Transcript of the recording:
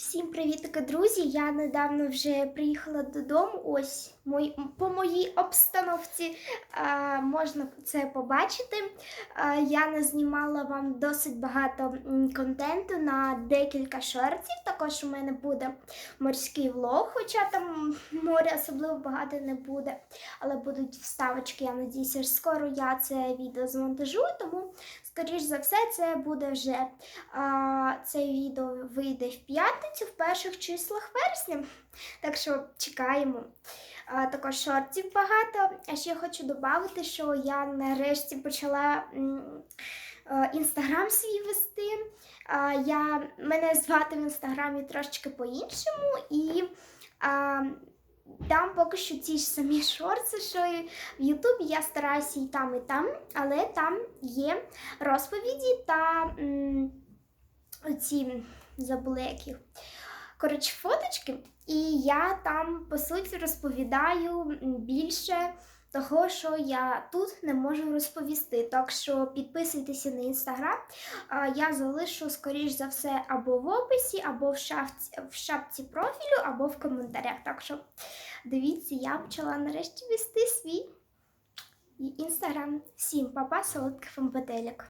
Всім привіт, друзі! Я недавно вже приїхала додому. Ось по моїй обстановці можна це побачити. Я назнімала вам досить багато контенту на декілька шортів. Також у мене буде морський влог, хоча там моря особливо багато не буде. Але будуть вставочки, я надіюся, скоро я це відео змонтажую, тому, скоріш за все, це буде вже це відео вийде в п'ятницю, в перших числах вересня. Так що чекаємо. А, також шортів багато. А ще хочу додати, що я нарешті почала е, інстаграм свій вести. Я, мене звати в інстаграмі трошечки по-іншому і. А, там поки що ті ж самі шорти, що і в Ютубі я стараюся і там, і там, але там є розповіді та м, оці забули. Коротше, фоточки, і я там по суті розповідаю більше того, що я тут не можу розповісти. Так що підписуйтеся на інстаграм. Я залишу, скоріш за все, або в описі, або в шапці, в шапці профілю, або в коментарях. Так що дивіться, я почала нарешті вести свій інстаграм. Всім папа, солодких вам петелек.